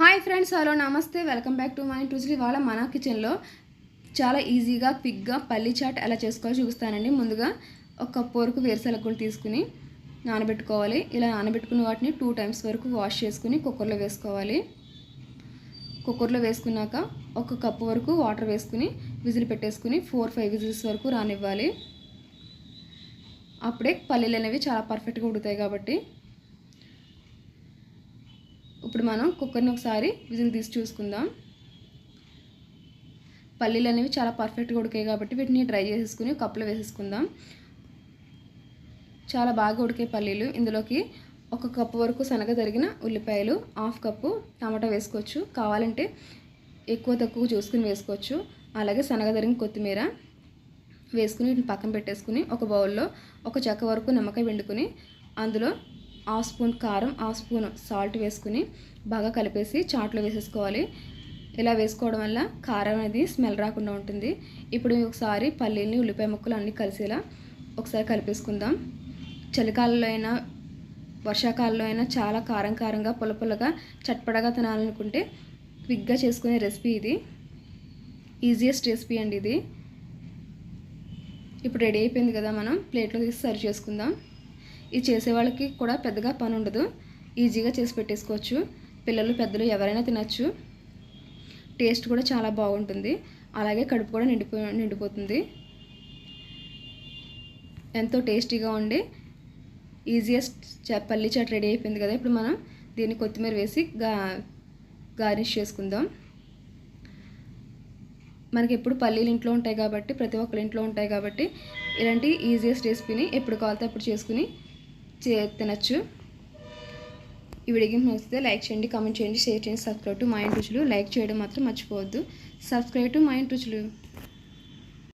Hi friends hello నమస్తే. Welcome back to my రుచులు ఇవాళ మన కిచెన్లో. చాలా ఈజీగా క్విక్గా పల్లి చాట్ ఎలా చేసుకోవాలో చూపిస్తానండి. ముందుగా ఒక కప్పు వరకు వేరుశెనగలు తీసుకుని నానబెట్టుకోవాలి. ఇలా నానబెట్టుకున్న వాటిని టూ టైమ్స్ వరకు వాష్ చేసుకుని కుక్కర్లో వేసుకోవాలి. కుక్కర్లో వేసుకున్నాక ఒక కప్పు వరకు వాటర్ వేసుకుని విజిల్ పెట్టేసుకుని ఫోర్ ఫైవ్ విజిల్స్ వరకు రానివ్వాలి. అప్పుడే పల్లీలు అనేవి చాలా పర్ఫెక్ట్గా ఉడుతాయి కాబట్టి ఇప్పుడు మనం కుక్కర్ని ఒకసారి విజిల్ తీసి చూసుకుందాం. పల్లీలు అనేవి చాలా పర్ఫెక్ట్గా ఉడికాయి కాబట్టి వీటిని డ్రై చేసేసుకుని కప్పులో వేసేసుకుందాం. చాలా బాగా ఉడికే పల్లీలు. ఇందులోకి ఒక కప్పు వరకు శనగ తరిగిన ఉల్లిపాయలు హాఫ్ కప్పు టమాటా వేసుకోవచ్చు. కావాలంటే ఎక్కువ తక్కువ చూసుకుని వేసుకోవచ్చు. అలాగే శనగ తరిగిన కొత్తిమీర వేసుకుని వీటిని పక్కన పెట్టేసుకుని ఒక బౌల్లో ఒక చెక్క వరకు నిమ్మకాయ పిండుకుని అందులో హాఫ్ స్పూన్ కారం హాఫ్ స్పూన్ సాల్ట్ వేసుకుని బాగా కలిపేసి చాట్లో వేసేసుకోవాలి. ఇలా వేసుకోవడం వల్ల కారం అనేది స్మెల్ రాకుండా ఉంటుంది. ఇప్పుడు ఒకసారి పల్లీలని ఉల్లిపాయ ముక్కలు అన్నీ కలిసేలా ఒకసారి కలిపేసుకుందాం. చలికాలంలో అయినా వర్షాకాలంలో అయినా చాలా కారం కారంగా పుల్ల పుల్లగా చట్పడగా తినాలనుకుంటే క్విక్గా చేసుకునే రెసిపీ ఇది. ఈజియెస్ట్ రెసిపీ అండి ఇది. ఇప్పుడు రెడీ అయిపోయింది కదా మనం ప్లేట్లో తీసి సర్వ్ చేసుకుందాం. ఇది చేసే వాళ్ళకి కూడా పెద్దగా పని ఉండదు. ఈజీగా చేసి పెట్టేసుకోవచ్చు. పిల్లలు పెద్దలు ఎవరైనా తినచ్చు. టేస్ట్ కూడా చాలా బాగుంటుంది. అలాగే కడుపు కూడా నిండిపో నిండిపోతుంది. ఎంతో టేస్టీగా ఉండి ఈజియెస్ట్ పల్లి చాట్ రెడీ అయిపోయింది కదా. ఇప్పుడు మనం దీన్ని కొత్తిమీర వేసి గా గార్నిష్ చేసుకుందాం. మనకి ఎప్పుడు పల్లీలు ఇంట్లో ఉంటాయి కాబట్టి ప్రతి ఒక్కరి ఇంట్లో ఉంటాయి కాబట్టి ఇలాంటి ఈజియెస్ట్ రెసిపీని ఎప్పుడు కావాలితే అప్పుడు చేసుకుని తినచ్చు. ఈ వీడియోకి నచ్చితే లైక్ చేయండి కామెంట్ చేయండి షేర్ చేయండి సబ్స్క్రైబ్ టు మా ఇంటి రుచులు. లైక్ చేయడం మాత్రం మర్చిపోవద్దు. సబ్స్క్రైబ్ టు మా ఇంటి రుచులు.